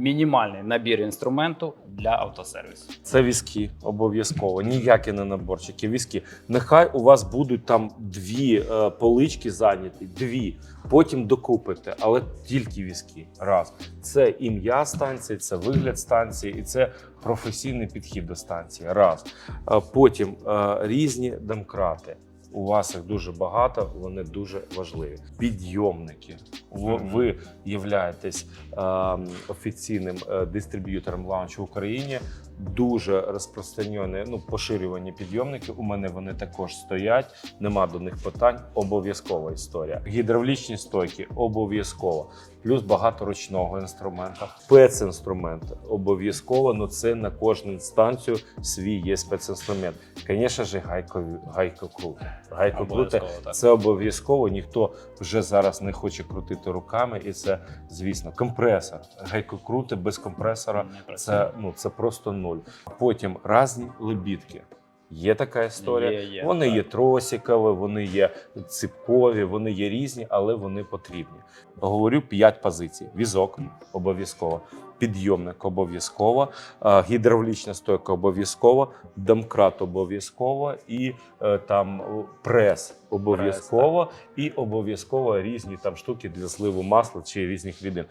мінімальний набір інструменту для автосервісу. Це візки обов'язково. Ніякі не наборчики. Візки. Нехай у вас будуть там дві е, полички зайняті, дві. Потім докупите, але тільки візки. Раз. Це ім'я станції, це вигляд станції, і це професійний підхід до станції. Раз. Е, Потім е, різні домкрати. У вас їх дуже багато, вони дуже важливі. Підйомники. Ви, являєтесь е, офіційним е, дистриб'ютором лаунчу в Україні. Дуже розпространені, ну поширювані підйомники. У мене вони також стоять. Нема до них питань. Обов'язкова історія. Гідравлічні стойки обов'язково. Плюс багато ручного інструмента. Спецінструмент обов'язково. Ну це на кожну інстанцію свій є спецінструмент. Звісно ж, гайкокрути. Гайкокрути Обов'язково, так. це обов'язково. Ніхто вже зараз не хоче крутити руками, і це, звісно, компресор. Гайкокрути без компресора це ну це просто нуль. Потім разні лебідки. Є така історія. Є, є, вони так. є тросикові, вони є ципкові, вони є різні, але вони потрібні. Говорю п'ять позицій: візок обов'язково, підйомник обов'язково, е, гідравлічна стойка обов'язково, домкрат обов'язково і е, там прес обов'язково, і обов'язково різні там штуки для зливу масла чи різних рідин.